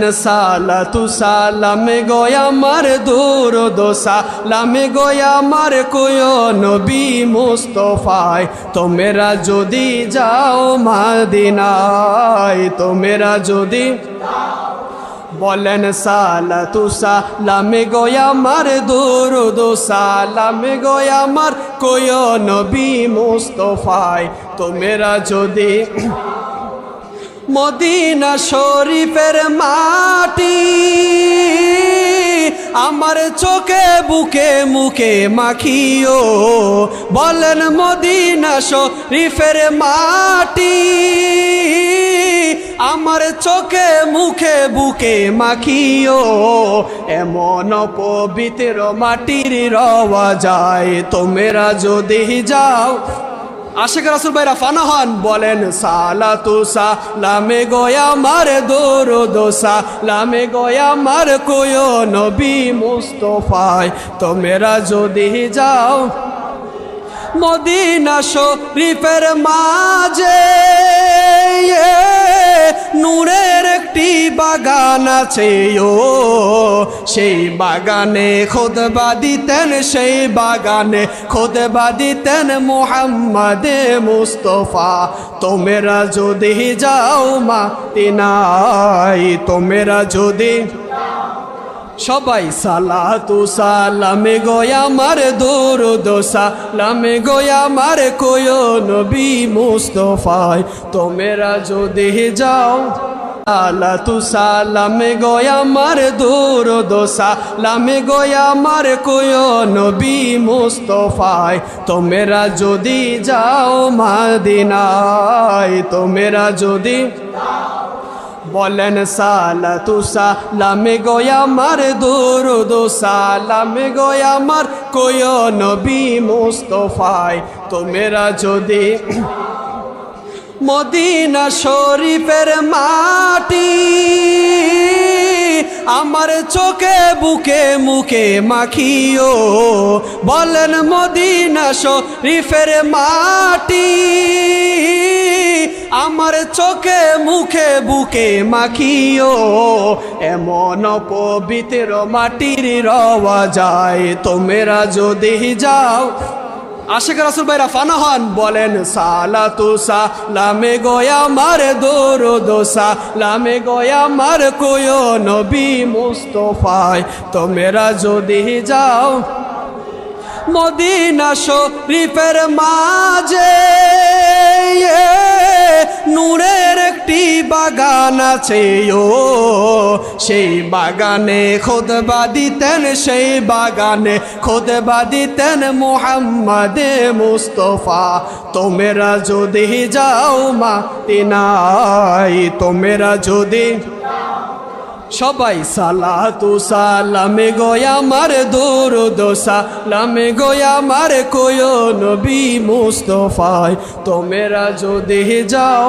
সালাতু সালামে গোয়া মার দূর দোসা লামে গোয়া মার কোয় নবী মুস্তফায়। তোমেরা যদি যাও মাদিনায়, তোমেরা যদি বলেন সালাতু সালামে গোয়া মার দূর দোসা লামে গোয়া মার কোয় নবী মুস্তফায়। তোমেরা যদি মদিনা শরীফের মাটি, আমার চোখে বুকে মুখে মাখিও। বলেন মদিনা শরীফের মাটি, আমার চোখে মুখে বুকে মাখিও। এমন পবিত্র মাটির রওয়া যায়, তোমেরা যদি যাও আশেখ রাসুল ভাইরা ফানা হন, বলেন সালা তুসা লামে গয়া মার দোর দোসা লামে গয়া মার কোয় নবী মুস্তফায়, তোমেরা যদি যাও মদিনা শরীফের মাঝে বাগান আছে, ও। সেই বাগানে খোদবা দিতেন, সেই বাগানে খোদবা দিতেন মোহাম্মদে মুস্তফা। তোমেরা যদি যাও মা তিনাই তোমেরা যদি সবাই সালাতু সালামে গোয়া মার দোসা লামে গোয়া মার কোয় নবী মুস্তফায়। তোমেরা যদি যাও সালাতু সালামে গোয়া মার দূর দোসা লামে গোয়া মার কোয় নবী মুস্তফায়। তোমেরা যদি যাও মাদিনায়, তোমেরা যদি বলেন সালাতু সালামে গোয়া মার দূর দো সালামে গোয়া মার কোয় নবী মুস্তফায়। তোমেরা যদি মদিনা শরীফের মাটি আমার চোখে, বুকে, মুখে মাখিও। বলেন মদিনা শরীফের মাটি আমার চোখে, মুখে, বুকে মাখিও। এমন পবিত্র মাটির রওয়া যায়, তোমেরা যদি যাও আশেখ রাসুল ভাইরা ফানা হন, বলেন সালা তুসা লামে গয়া মার দোর দোসা লামে গয়া মার কোয় নবী মুস্তফায়, তোমেরা যদি যাও মদিনা শরীফের মাঝে বাগান আছে, ও। সেই বাগানে খোদবা দিতেন, সেই বাগানে খোদবা দিতেন মোহাম্মদে মুস্তফা। তোমেরা যদি যাও মা তিনাই তোমেরা যদি সবাই সালাতু সালামে গোয়া মার দূর দোসা লামে গোয়া মার কোয় নবী মুস্তফায়। তোমেরা যদি যাও